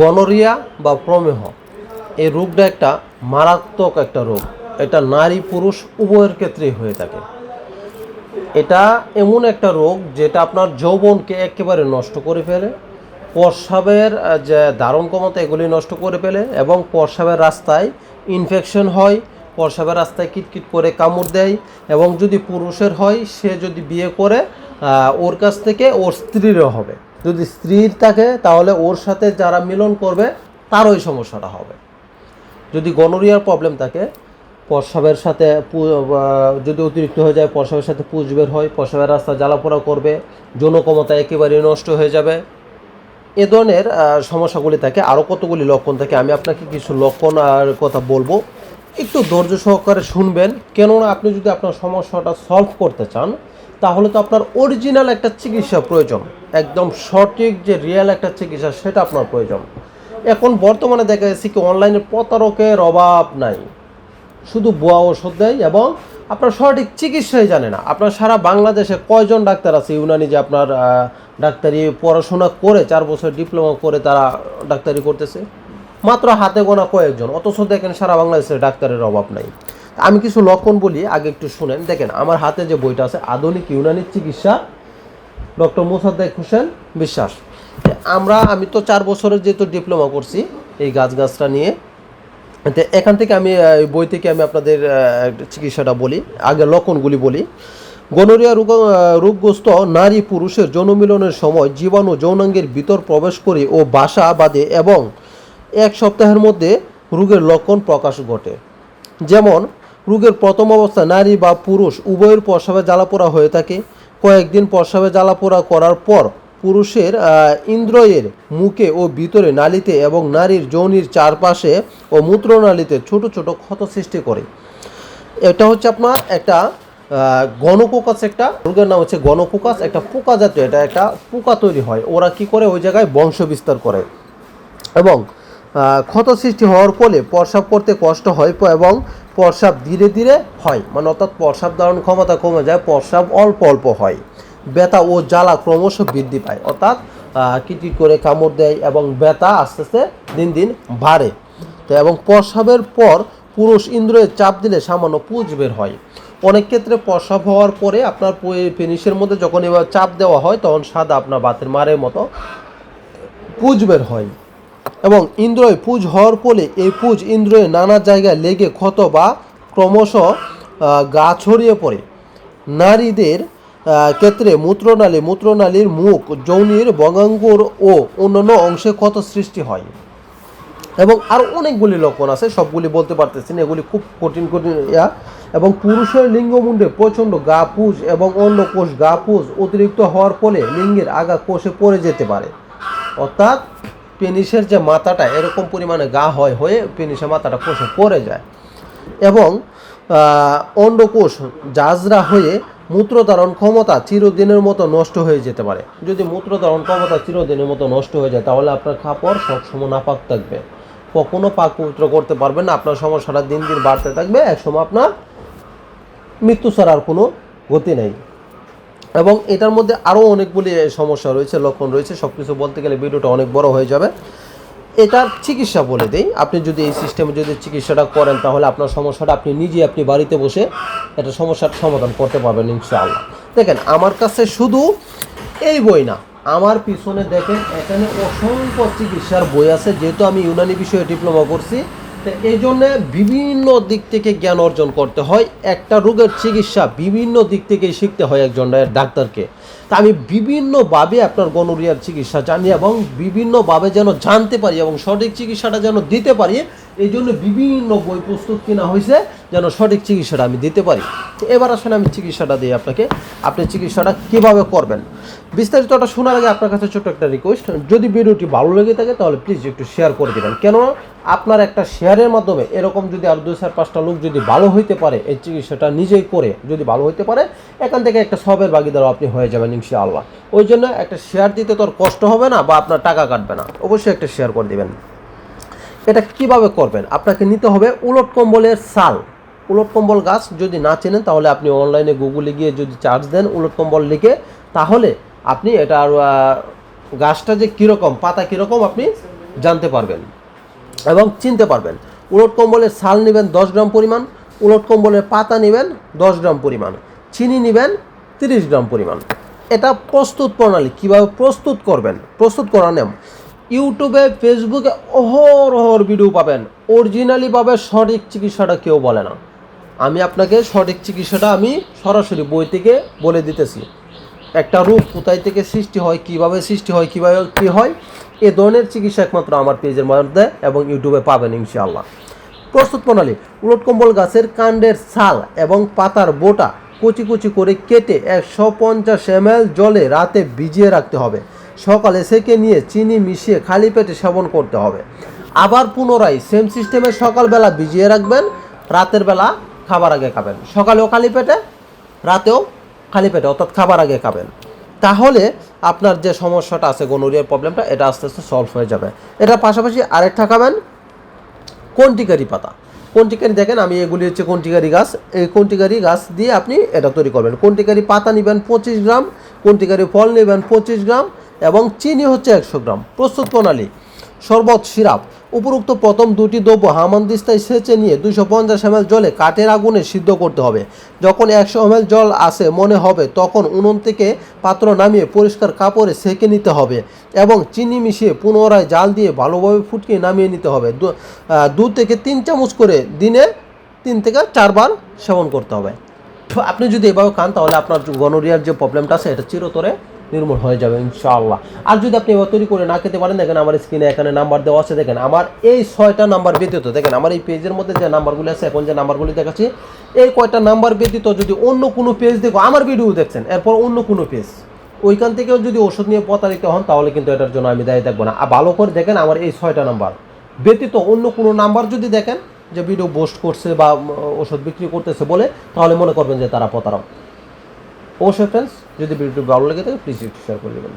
Gonorrhoea বা প্রমেহ। এই রোগটা একটা মারাত্মক একটা রোগ। এটা নারী পুরুষ উভয়ের ক্ষেত্রেই হয়ে থাকে। এটা এমন একটা রোগ যেটা আপনার যৌবনকে একেবারে নষ্ট করে ফেলে প্রস্রাবের আহ, যে ধারণ ক্ষমতা এগুলি নষ্ট করে ফেলে এবং প্রস্রাবের রাস্তায় ইনফেকশন হয় প্রস্রাবের রাস্তায় কিটকিট করে কামড় দেয় এবং যদি পুরুষের হয় সে যদি বিয়ে করে ওর কাছ থেকে ওর স্ত্রীরও হবে। যদি স্ত্রীর থাকে, তাহলে ওর সাথে যারা মিলন করবে তার ওই সমস্যাটা হবে। যদি গনোরিয়ার প্রবলেম থাকে প্রস্রাবের সাথে যদি অতিরিক্ত হয়ে যায় প্রস্রাবের সাথে পুজ বের হয় প্রস্রাবের রাস্তা জ্বালাপোড়া করবে যৌন একেবারে নষ্ট হয়ে যাবে। এ ধরনের সমস্যাগুলি থাকে। আরও কতগুলি লক্ষণ থাকে, আমি আপনাকে কিছু লক্ষণ আর কথা বলব। একটু ধৈর্য সহকারে শুনবেন। কেননা আপনি যদি আপনার সমস্যাটা সলভ করতে চান তাহলে তো আপনার অরিজিনাল একটা চিকিৎসা প্রয়োজন। একদম সঠিক যে রিয়েল একটা চিকিৎসা, সেটা আপনার প্রয়োজন। এখন বর্তমানে দেখা যাচ্ছে কি অনলাইনে প্রতারকের অভাব নাই। শুধু বুয়া ওষুধ দেয় এবং আপনার সঠিক চিকিৎসাই জানে না। আপনার সারা বাংলাদেশে কয়জন ডাক্তার আছে? ইউনানি যে আপনার ডাক্তারি পড়াশোনা করে, চার বছর ডিপ্লোমা করে তারা ডাক্তারি করতেছে। মাত্র হাতে গোনা কয়েকজন। অথচ দেখেন সারা বাংলাদেশে ডাক্তারের অভাব নাই। আমি কিছু লক্ষণ বলি, আগে একটু শুনেন। দেখেন, আমার হাতে যে বইটা আছে, আধুনিক ইউনানি চিকিৎসা, ডক্টর মোসাদ্দেক হোসেন বিশ্বাস। আমরা, আমি তো চার বছরের যেহেতু ডিপ্লোমা করছি এই গাছ গাছটা নিয়ে এখান থেকে আমি বই থেকে আমি আপনাদের চিকিৎসাটা বলি আগে লক্ষণগুলি বলি। গনোরিয়া রোগ রোগগ্রস্ত নারী পুরুষের যৌনমিলনের সময় জীবাণু যৌনাঙ্গের ভিতর প্রবেশ করে ও বাসা বাঁধে এবং এক সপ্তাহের মধ্যে রোগের লক্ষণ প্রকাশ ঘটে। যেমন রোগের প্রথম অবস্থা নারী বা পুরুষ, উভয়ের প্রস্রাবে জ্বালাপোড়া হয়ে থাকে। কয়েকদিন প্রস্রাবে জ্বালাপোড়া করার পর পুরুষের ইন্দ্রয়ের মুখে ও ভিতরে নালিতে এবং নারীর যৌনির চারপাশে ও মূত্রনালীতে ছোট ছোট ক্ষত সৃষ্টি করে। এটা হচ্ছে আপনার একটা গণকোকাস একটা, রোগের নাম হচ্ছে গণকোকাস, একটা পোকা জাতীয়, এটা একটা পোকা তৈরি হয়। ওরা কি করে? ওই জায়গায় বংশ বিস্তার করে। এবং ক্ষত সৃষ্টি হওয়ার ফলে প্রস্রাব করতে কষ্ট হয় এবং প্রস্রাব ধীরে ধীরে হয়। মানে অর্থাৎ প্রস্রাব ধারণ ক্ষমতা কমে যায় প্রস্রাব অল্প অল্প হয়। ব্যথা ও জ্বালা ক্রমশ বৃদ্ধি পায়। অর্থাৎ কিটি করে কামড় দেয় এবং ব্যথা আস্তে আস্তে দিন দিন বাড়ে। তো এবং প্রস্রাবের পর পুরুষ ইন্দ্রের চাপ দিলে সামান্য পুজ বের হয়। অনেক ক্ষেত্রে প্রস্রাব হওয়ার পরে আপনার পেনিসের মধ্যে যখন এবার চাপ দেওয়া হয়, তখন সাদা আপনার বাতের মারের মতো পুজ বের হয়। এবং ইন্দ্রয় পুজ হওয়ার ফলে এই পুজ ইন্দ্রয়ে নানা জায়গায় লেগে ক্ষত বা ক্রমশ গা ছড়িয়ে পড়ে। নারীদের ক্ষেত্রে মূত্রনালী, মূত্রনালীর মুখ, যৌনির বঙ্গাঙ্গুর ও অন্যান্য অংশে ক্ষত সৃষ্টি হয়। এবং আরও অনেকগুলি লক্ষণ আছে, সবগুলি বলতে পারতেছি এগুলি খুব কঠিন কঠিন, ইয়া। এবং পুরুষের লিঙ্গমুণ্ডে প্রচণ্ড গা পুজ এবং অন্য কোষ গা পুজ অতিরিক্ত হওয়ার ফলে লিঙ্গের আগা কোষে পড়ে যেতে পারে। অর্থাৎ পেনিসের যে মাথাটা এরকম পরিমাণে গা হয়, হয়ে পেনিসের মাথাটা কোষে পড়ে যায়। এবং অন্ডকোষ, জাজরা হয়ে মূত্রধারণ ক্ষমতা চিরদিনের মতো নষ্ট হয়ে যেতে পারে। যদি মূত্রধারণ ক্ষমতা চিরদিনের মতো নষ্ট হয়ে যায়, তাহলে আপনার খাপড় সবসময় নাপাক থাকবে। কখনো পাক পবিত্র করতে পারবেন না, আপনার সমস্যাটা দিন দিন বাড়তে থাকবে, একসময় আপনার মৃত্যু ছাড়া আর কোনো গতি নেই। এবং এটার মধ্যে আরও অনেকগুলি সমস্যা রয়েছে, লক্ষণ রয়েছে। সব কিছু বলতে গেলে ভিডিওটা অনেক বড় হয়ে যাবে। এটার চিকিৎসা বলে দিই, আপনি যদি এই সিস্টেমে যদি চিকিৎসাটা করেন, তাহলে আপনার সমস্যাটা আপনি নিজে আপনি বাড়িতে বসে এটা সমস্যার সমাধান করতে পারবেন ইনশাআল্লাহ। দেখেন, আমার কাছে শুধু এই বই না, আমার পিছনে দেখেন এখানে অসংখ্য চিকিৎসার বই আছে। যেহেতু আমি ইউনানি বিষয়ে ডিপ্লোমা করছি এই জন্যে বিভিন্ন দিক থেকে জ্ঞান অর্জন করতে হয়। একটা রোগের চিকিৎসা বিভিন্ন দিক থেকে শিখতে হয় একজন ডাক্তারকে। তা আমি বিভিন্নভাবে আপনার গনোরিয়ার চিকিৎসা জানি এবং বিভিন্নভাবে যেন জানতে পারি এবং সঠিক চিকিৎসাটা যেন দিতে পারি এই জন্য বিভিন্ন বই পুস্তক কেনা হয়েছে যেন সঠিক চিকিৎসাটা আমি দিতে পারি। এবার আসলে আমি চিকিৎসাটা দিই আপনাকে। আপনি চিকিৎসাটা কীভাবে করবেন? বিস্তারিতটা শোনার আগে আপনার কাছে ছোট্ট একটা রিকোয়েস্ট যদি ভিডিওটি ভালো লেগে থাকে তাহলে প্লিজ একটু শেয়ার করে দেবেন। কেননা আপনার একটা শেয়ারের মাধ্যমে এরকম যদি আর দুই চার পাঁচটা লোক যদি ভালো হইতে পারে, এই চিকিৎসাটা নিজেই করে যদি ভালো হইতে পারে, এখান থেকে একটা সবের ভাগিদারও আপনি হয়ে যাবেন ইনশাআল্লাহ। ওই জন্য একটা শেয়ার দিতে তোর কষ্ট হবে না বা আপনার টাকা কাটবে না। অবশ্যই একটা শেয়ার করে দিবেন। এটা কীভাবে করবেন? আপনাকে নিতে হবে উলট কম্বলের সাল। উলট কম্বল গাছ যদি না চেনেন, তাহলে আপনি অনলাইনে গুগলে গিয়ে যদি চার্জ দেন উলট কম্বল লিখে, তাহলে আপনি এটা আর গাছটা যে কীরকম, পাতা কীরকম আপনি জানতে পারবেন। এবং চিনতে পারবেন। উলট কম্বলের ছাল নেবেন দশ গ্রাম পরিমাণ, উলট কম্বলের পাতা নেবেন দশ গ্রাম পরিমাণ, চিনি নেবেন তিরিশ গ্রাম পরিমাণ। এটা প্রস্তুত প্রণালী, কীভাবে প্রস্তুত করবেন? প্রস্তুত করার নিয়ম, ইউটিউবে, ফেসবুকে অহরহর ভিডিও পাবেন। অরিজিনালি পাবে সঠিক চিকিৎসাটা কেউ বলে না। আমি আপনাকে সঠিক চিকিৎসাটা আমি সরাসরি বই থেকে বলে দিতেছি। একটা রোগ কোথায় থেকে সৃষ্টি হয়, কীভাবে সৃষ্টি হয়, কীভাবে কী হয়, এ ধরনের চিকিৎসা একমাত্র আমার পেজের মধ্যে এবং ইউটিউবে পাবেন ইনশাআল্লাহ। প্রস্তুত প্রণালী, উলট কম্বল গাছের কাণ্ডের ছাল এবং পাতার বোটা কুচি কুচি করে কেটে একশো পঞ্চাশ এম জলে রাতে ভিজিয়ে রাখতে হবে। সকালে সেকে নিয়ে চিনি মিশিয়ে খালি পেটে সেবন করতে হবে। আবার পুনরায় সেম সিস্টেমে সকালবেলা ভিজিয়ে রাখবেন, রাতের বেলা খাবার আগে খাবেন। সকালেও খালি পেটে, রাতেও খালি পেটে অর্থাৎ খাবার আগে খাবেন। তাহলে আপনার যে সমস্যাটা আছে গনোরিয়ার প্রবলেমটা এটা আস্তে আস্তে সলভ হয়ে যাবে। এটার পাশাপাশি আরেকটা খাবেন, কন্টিকারি পাতা। কন্টিকারি দেখেন, আমি এগুলি হচ্ছে কন্টিকারি গাছ। এই কন্টিকারি গাছ দিয়ে আপনি এটা তৈরি করবেন। কন্টিকারি পাতা নেবেন পঁচিশ গ্রাম, কন্টিকারি ফল নেবেন পঁচিশ গ্রাম, এবং চিনি হচ্ছে একশো গ্রাম। প্রস্তুত প্রণালী। শরবত, সিরাপ। উপরোক্ত প্রথম দুটি দ্রব্য হামানদিস্তায় সেচে নিয়ে দুশো পঞ্চাশ এম জলে কাঠের আগুনে সিদ্ধ করতে হবে। যখন একশো এম জল আসে মনে হবে, তখন উনুন থেকে পাত্র নামিয়ে পরিষ্কার কাপড়ে সেকে নিতে হবে এবং চিনি মিশিয়ে পুনরায় জাল দিয়ে ভালোভাবে ফুটকিয়ে নামিয়ে নিতে হবে। দু- থেকে তিন চামচ করে দিনে তিন থেকে চারবার সেবন করতে হবে। আপনি যদি এভাবে খান, তাহলে আপনার গনোরিয়ার যে প্রবলেমটা আছে, এটা চিরতরে নির্মূল হয়ে যাবে, ইনশাআল্লাহ। আর যদি আপনি এবার তৈরি করে না খেতে পারেন, দেখেন আমার স্ক্রিনে এখানে নাম্বার দেওয়া আছে, দেখেন আমার এই ছয়টা নাম্বার ব্যতীত, দেখেন আমার এই পেজের মধ্যে যে নাম্বারগুলি আছে, এখন যে নাম্বারগুলি দেখাচ্ছি, এই কয়টা নাম্বার ব্যতীত যদি অন্য কোনো পেজ দেখো, আমার ভিডিও দেখছেন, এরপর অন্য কোনো পেজ ওইখান থেকেও যদি ওষুধ নিয়ে প্রতারিত হন, তাহলে কিন্তু এটার জন্য আমি দায়ী থাকব না। আর ভালো করে দেখেন আমার এই ছয়টা নাম্বার ব্যতীত অন্য কোনো নাম্বার যদি দেখেন, যে ভিডিও পোস্ট করছে বা ওষুধ বিক্রি করতেছে বলে, তাহলে মনে করবেন যে তারা প্রতারক। অবশ্যই ফ্রেন্ডস যদি ভিডিওটি ভালো লাগে থাকে প্লিজ একটু শেয়ার করে দেবেন।